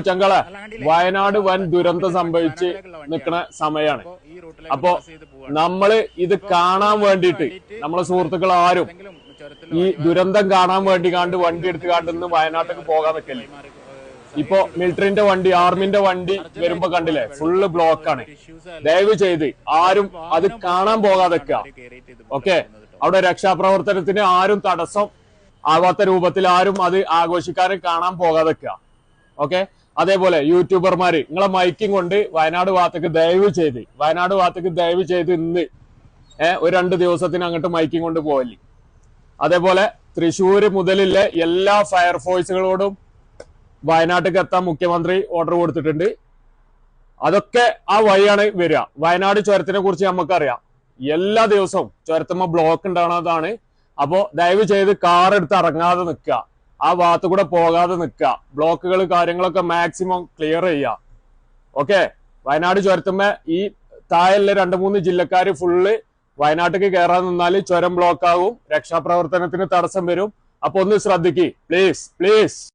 ചങ്കളെ? വയനാട് വൻ ദുരന്തം സംഭവിച്ച് നിൽക്കുന്ന സമയമാണ് അപ്പോ നമ്മൾ ഇത് കാണാൻ വേണ്ടിയിട്ട് നമ്മളെ സുഹൃത്തുക്കൾ ആരും ഈ ദുരന്തം കാണാൻ വേണ്ടി കണ്ട് വണ്ടി എടുത്ത് കണ്ടെന്ന് വയനാട്ടിലേക്ക് പോകാൻ നിൽക്കല്ലേ ഇപ്പോ മിലിറ്ററിന്റെ വണ്ടി ആർമിന്റെ വണ്ടി വരുമ്പോ കണ്ടില്ലേ? ഫുള്ള് ബ്ലോക്കാണ് ദയവ് ചെയ്ത് ആരും അത് കാണാൻ പോകാതെ ഓക്കെ അവിടെ രക്ഷാപ്രവർത്തനത്തിന് ആരും തടസ്സം ആവാത്ത രൂപത്തിൽ ആരും അത് ആഘോഷിക്കാനും കാണാൻ പോകാതെ ഓക്കെ അതേപോലെ യൂട്യൂബർമാര് നിങ്ങളെ മൈക്കിംഗ് കൊണ്ട് വയനാട് ഭാഗത്തേക്ക് ദയവ് ചെയ്ത് വയനാട് ഭാഗത്തേക്ക് ദയവ് ചെയ്ത് ഇന്ന് ഏഹ് ഒരു രണ്ട് ദിവസത്തിന് അങ്ങോട്ട് മൈക്കിംഗ് കൊണ്ട് പോവല്ലേ അതേപോലെ തൃശ്ശൂര് മുതലിലെ എല്ലാ ഫയർഫോഴ്സുകളോടും വയനാട്ടിലേക്ക് എത്താൻ മുഖ്യമന്ത്രി ഓർഡർ കൊടുത്തിട്ടുണ്ട്. അതൊക്കെ ആ വഴിയാണ് വരിക. വയനാട് ചുരത്തിനെ കുറിച്ച് നമുക്കറിയാം എല്ലാ ദിവസവും ചുരത്തുമ്പോ ബ്ലോക്ക് ഉണ്ടാകുന്നതാണ് അപ്പോ ദയവ് ചെയ്ത് കാർ എടുത്ത് ഇറങ്ങാതെ നിൽക്കുക. ആ ഭാഗത്ത് കൂടെ പോകാതെ നിൽക്കുക. ബ്ലോക്കുകൾ കാര്യങ്ങളൊക്കെ മാക്സിമം ക്ലിയർ ചെയ്യുക. ഓക്കെ വയനാട് ചുരത്തുമ്പോ ഈ താഴെയുള്ള രണ്ട് മൂന്ന് ജില്ലക്കാർ ഫുള്ള് വയനാട്ടിലേക്ക് കയറാൻ നിന്നാൽ ചുരം ബ്ലോക്ക് ആകും. രക്ഷാപ്രവർത്തനത്തിന് തടസ്സം വരും. അപ്പൊ ഒന്ന് ശ്രദ്ധിക്കുക പ്ലീസ് പ്ലീസ്